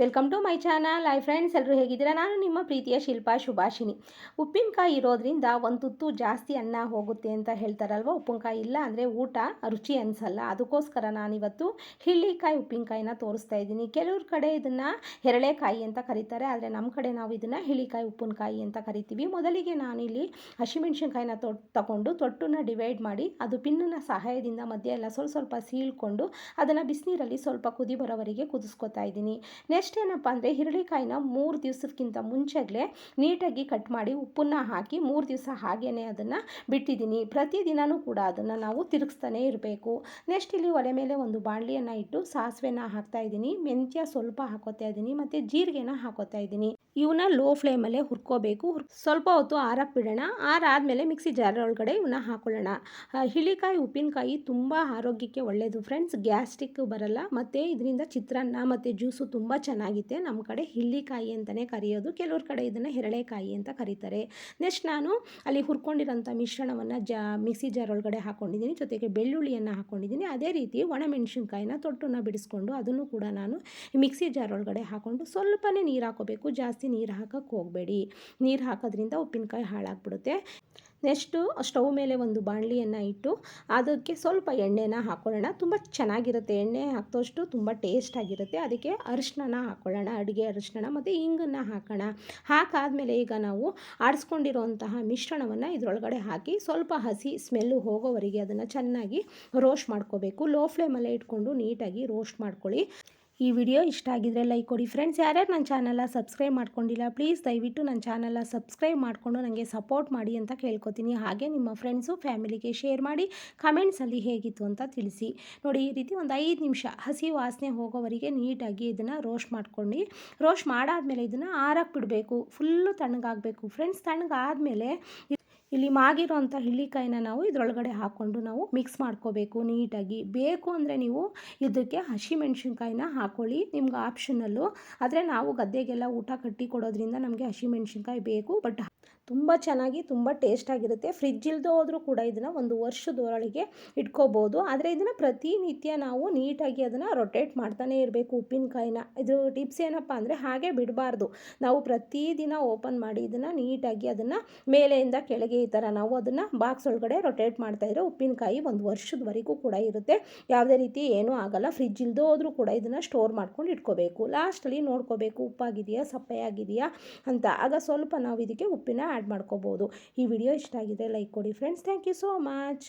Welcome to my channel hi friends ಎಲ್ಲರೂ ಹೇಗಿದ್ದೀರಾ? ನಾನು ನಿಮ್ಮ ಪ್ರೀತಿಯ ಶಿಲ್ಪಾ ಶುಭಾಷಿನಿ ಉಪ್ಪಿನಕಾಯಿ ಇರೋದ್ರಿಂದ ಒಂದು ತುತ್ತು ಜಾಸ್ತಿ ಅನ್ನ ಹೋಗುತ್ತೆ ಅಂತ ಹೇಳ್ತಾರಲ್ವ? ಉಪ್ಪಿನಕಾಯಿ ಇಲ್ಲ ಅಂದರೆ ಊಟ ರುಚಿ ಅನಿಸಲ್ಲ. ಅದಕ್ಕೋಸ್ಕರ ನಾನಿವತ್ತು ಹಿಳ್ಳಿಕಾಯಿ ಉಪ್ಪಿನಕಾಯಿನ ತೋರಿಸ್ತಾ ಇದ್ದೀನಿ. ಕೆಲವ್ರ ಕಡೆ ಇದನ್ನು ಹೆರಳೆಕಾಯಿ ಅಂತ ಕರೀತಾರೆ. ಆದರೆ ನಮ್ಮ ಕಡೆ ನಾವು ಇದನ್ನು ಹಿಳಿಕಾಯಿ ಉಪ್ಪಿನಕಾಯಿ ಅಂತ ಕರಿತೀವಿ. ಮೊದಲಿಗೆ ನಾನಿಲ್ಲಿ ಹಸಿಮೆಣ್ಸಿನ್ಕಾಯಿನ ತೊಟ್ಟು ತಗೊಂಡು ತೊಟ್ಟನ್ನು ಡಿವೈಡ್ ಮಾಡಿ ಅದು ಪಿನ್ನನ್ನ ಸಹಾಯದಿಂದ ಮಧ್ಯೆ ಎಲ್ಲ ಸ್ವಲ್ಪ ಸ್ವಲ್ಪ ಸೀಳ್ಕೊಂಡು ಅದನ್ನು ಬಿಸಿನೀರಲ್ಲಿ ಸ್ವಲ್ಪ ಕುದಿ ಬರೋವರೆಗೆ ಕುದಿಸ್ಕೊತಾ ಇದ್ದೀನಿ. ನೆಕ್ಸ್ಟ್ ನೆಕ್ಸ್ಟ್ ಏನಪ್ಪ ಅಂದರೆ ಹಿರಳಿಕಾಯಿನ ಮೂರು ದಿವಸಕ್ಕಿಂತ ಮುಂಚೆಗಲೇ ನೀಟಾಗಿ ಕಟ್ ಮಾಡಿ ಉಪ್ಪನ್ನ ಹಾಕಿ ಮೂರು ದಿವಸ ಹಾಗೇ ಅದನ್ನು ಬಿಟ್ಟಿದ್ದೀನಿ. ಪ್ರತಿದಿನವೂ ಕೂಡ ಅದನ್ನು ನಾವು ತಿರುಗಿಸ್ತಾನೆ ಇರಬೇಕು. ನೆಕ್ಸ್ಟ್ ಇಲ್ಲಿ ಒಲೆ ಮೇಲೆ ಒಂದು ಬಾಣಲಿಯನ್ನು ಇಟ್ಟು ಸಾಸಿವೆನ ಹಾಕ್ತಾ ಇದ್ದೀನಿ. ಮೆಂತ್ಯ ಸ್ವಲ್ಪ ಹಾಕೋತಾ ಇದ್ದೀನಿ ಮತ್ತು ಜೀರಿಗೆನ ಹಾಕೋತಾ ಇದ್ದೀನಿ. ಇವನ್ನ ಲೋ ಫ್ಲೇಮಲ್ಲೇ ಹುರ್ಕೋಬೇಕು. ಹುರ್ ಸ್ವಲ್ಪ ಹೊತ್ತು ಆರಕ್ಕೆ ಬಿಡೋಣ ಆರಾದಮೇಲೆ ಮಿಕ್ಸಿ ಜಾರ್ ಒಳಗಡೆ ಇವನ್ನ ಹಾಕೊಳ್ಳೋಣ. ಹಿಳಿಕಾಯಿ ಉಪ್ಪಿನಕಾಯಿ ತುಂಬ ಆರೋಗ್ಯಕ್ಕೆ ಒಳ್ಳೆಯದು ಫ್ರೆಂಡ್ಸ್ ಗ್ಯಾಸ್ಟ್ರಿಕ್ ಬರಲ್ಲ. ಮತ್ತು ಇದರಿಂದ ಚಿತ್ರಾನ್ನ, ಮತ್ತು ಜ್ಯೂಸು ತುಂಬ ಚೆನ್ನಾಗಿದೆ ನಮ್ಮ ಕಡೆ ಹಿಳ್ಳಿಕಾಯಿ ಅಂತಲೇ ಕರೆಯೋದು. ಕೆಲವ್ರ ಕಡೆ ಇದನ್ನು ಹೆರಳೆಕಾಯಿ ಅಂತ ಕರೀತಾರೆ. ನೆಕ್ಸ್ಟ್ ನಾನು ಅಲ್ಲಿ ಹುರ್ಕೊಂಡಿರೋಂಥ ಮಿಶ್ರಣವನ್ನು ಜಾ, ಮಿಕ್ಸಿ ಜಾರ್ ಒಳಗಡೆ ಹಾಕ್ಕೊಂಡಿದ್ದೀನಿ ಜೊತೆಗೆ ಬೆಳ್ಳುಳ್ಳಿಯನ್ನು ಹಾಕ್ಕೊಂಡಿದ್ದೀನಿ ಅದೇ ರೀತಿ ಒಣಮೆಣಸಿನ್ಕಾಯಿನ ತೊಟ್ಟನ್ನು ಬಿಡಿಸ್ಕೊಂಡು ಅದನ್ನು ಕೂಡ ನಾನು ಮಿಕ್ಸಿ ಜಾರ್ ಒಳಗಡೆ ಹಾಕ್ಕೊಂಡು ಸ್ವಲ್ಪನೇ ನೀರು ಹಾಕೋಬೇಕು. ಜಾಸ್ತಿ ನೀರು ಹಾಕೋಕ್ಕೆ ಹೋಗಬೇಡಿ. ನೀರು ಹಾಕೋದ್ರಿಂದ ಉಪ್ಪಿನಕಾಯಿ ಹಾಳಾಗ್ಬಿಡುತ್ತೆ. ನೆಕ್ಸ್ಟು ಸ್ಟವ್ ಮೇಲೆ ಒಂದು ಬಾಣಲಿಯನ್ನು ಇಟ್ಟು ಅದಕ್ಕೆ ಸ್ವಲ್ಪ ಎಣ್ಣೆನ ಹಾಕ್ಕೊಳ್ಳೋಣ ತುಂಬ ಚೆನ್ನಾಗಿರುತ್ತೆ. ಎಣ್ಣೆ ಹಾಕಿದಷ್ಟು ತುಂಬ ಟೇಸ್ಟಾಗಿರುತ್ತೆ ಅದಕ್ಕೆ ಅರಿಶಿನ ಹಾಕ್ಕೊಳ್ಳೋಣ ಅಡುಗೆ ಅರಿಶಿನ ಮತ್ತು ಹಿಂಗನ್ನು ಹಾಕೋಣ. ಹಾಕಾದಮೇಲೆ ಈಗ ನಾವು ಆಡಿಸ್ಕೊಂಡಿರುವಂತಹ ಮಿಶ್ರಣವನ್ನು ಇದರೊಳಗಡೆ ಹಾಕಿ ಸ್ವಲ್ಪ ಹಸಿ ಸ್ಮೆಲ್ಲು ಹೋಗೋವರೆಗೆ ಅದನ್ನು ಚೆನ್ನಾಗಿ ರೋಸ್ಟ್ ಮಾಡ್ಕೋಬೇಕು. ಲೋ ಫ್ಲೇಮಲ್ಲೇ ಇಟ್ಕೊಂಡು ನೀಟಾಗಿ ರೋಸ್ಟ್ ಮಾಡ್ಕೊಳ್ಳಿ. ಈ ವಿಡಿಯೋ ಇಷ್ಟ ಆಗಿದ್ರೆ ಲೈಕ್ ಕೊಡಿ. ಫ್ರೆಂಡ್ಸ್ ಯಾರ್ಯಾರು ನನ್ನ ಚಾನಲ್ನ ಸಬ್ಸ್ಕ್ರೈಬ್ ಮಾಡ್ಕೊಂಡಿಲ್ಲ ಪ್ಲೀಸ್ ದಯವಿಟ್ಟು ನನ್ನ ಚಾನಲ್ನ ಸಬ್ಸ್ಕ್ರೈಬ್ ಮಾಡಿಕೊಂಡು ನನಗೆ ಸಪೋರ್ಟ್ ಮಾಡಿ ಅಂತ ಕೇಳ್ಕೊತೀನಿ. ಹಾಗೆ ನಿಮ್ಮ ಫ್ರೆಂಡ್ಸು ಫ್ಯಾಮಿಲಿಗೆ ಶೇರ್ ಮಾಡಿ ಕಮೆಂಟ್ಸಲ್ಲಿ ಹೇಗಿತ್ತು ಅಂತ ತಿಳಿಸಿ. ನೋಡಿ, ಈ ರೀತಿ ಒಂದು ಐದು ನಿಮಿಷ ಹಸಿ ವಾಸನೆ ಹೋಗೋವರೆಗೆ ನೀಟಾಗಿ ಇದನ್ನು ರೋಸ್ಟ್ ಮಾಡ್ಕೊಂಡು ರೋಸ್ಟ್ ಮಾಡಾದಮೇಲೆ ಇದನ್ನು ಆರಕ್ಕೆ ಬಿಡಬೇಕು. ಫುಲ್ಲು ತಣ್ಣಗಾಗಬೇಕು. ಫ್ರೆಂಡ್ಸ್ ತಣ್ಣಗಾದಮೇಲೆ ಇಲ್ಲಿ ಮಾಗಿರೋಂಥ ಹಿಳ್ಳಿಕಾಯಿನ ನಾವು ಇದರೊಳಗಡೆ ಹಾಕ್ಕೊಂಡು ನಾವು ಮಿಕ್ಸ್ ಮಾಡ್ಕೋಬೇಕು ನೀಟಾಗಿ. ಬೇಕು ಅಂದರೆ ನೀವು ಇದಕ್ಕೆ ಹಸಿಮೆಣ್ಸಿನ್ಕಾಯಿನ ಹಾಕ್ಕೊಳ್ಳಿ ನಿಮ್ಗೆ ಆಪ್ಷನಲ್ಲು ಆದರೆ ನಾವು ಗದ್ದೆಗೆಲ್ಲ ಊಟ ಕಟ್ಟಿ ಕೊಡೋದ್ರಿಂದ ನಮಗೆ ಹಸಿಮೆಣ್ಸಿನ್ಕಾಯಿ ಬೇಕು. ಬಟ್ ತುಂಬ ಚೆನ್ನಾಗಿ, ತುಂಬ ಟೇಸ್ಟಾಗಿರುತ್ತೆ ಫ್ರಿಜ್ ಇಲ್ಲದೆ ಹೋದರೂ ಕೂಡ ಇದನ್ನು ಒಂದು ವರ್ಷದೊಳಗೆ ಇಟ್ಕೋಬೋದು. ಆದರೆ ಇದನ್ನು ಪ್ರತಿನಿತ್ಯ ನಾವು ನೀಟಾಗಿ ಅದನ್ನು ರೊಟೇಟ್ ಮಾಡ್ತಾನೆ ಇರಬೇಕು ಉಪ್ಪಿನಕಾಯಿನ. ಇದು ಟಿಪ್ಸ್ ಏನಪ್ಪ ಅಂದರೆ ಹಾಗೆ ಬಿಡಬಾರ್ದು. ನಾವು ಪ್ರತಿದಿನ ಓಪನ್ ಮಾಡಿ ಇದನ್ನು ನೀಟಾಗಿ ಅದನ್ನು ಮೇಲೆಯಿಂದ ಕೆಳಗೆ ಈ ಥರ ನಾವು ಅದನ್ನು ಬಾಕ್ಸ್ ಒಳಗಡೆ ರೊಟೇಟ್ ಮಾಡ್ತಾಯಿದ್ರೆ ಉಪ್ಪಿನಕಾಯಿ ಒಂದು ವರ್ಷದವರೆಗೂ ಕೂಡ ಇರುತ್ತೆ. ಯಾವುದೇ ರೀತಿ ಏನೂ ಆಗಲ್ಲ. ಫ್ರಿಜ್ ಇಲ್ಲದೆ ಹೋದರೂ ಕೂಡ ಇದನ್ನು ಸ್ಟೋರ್ ಮಾಡ್ಕೊಂಡು ಇಟ್ಕೋಬೇಕು. ಲಾಸ್ಟಲ್ಲಿ ನೋಡ್ಕೋಬೇಕು, ಉಪ್ಪಾಗಿದೆಯಾ, ಸಪ್ಪೆಯಾಗಿದೆಯಾ ಅಂತ. ಆಗ ಸ್ವಲ್ಪ ನಾವು ಇದಕ್ಕೆ ಉಪ್ಪಿನ ಆ್ಯಡ್ ಮಾಡ್ಕೋಬೋದು. ಈ ವಿಡಿಯೋ ಇಷ್ಟ ಆಗಿದೆ ಲೈಕ್ ಕೊಡಿ friends thank you so much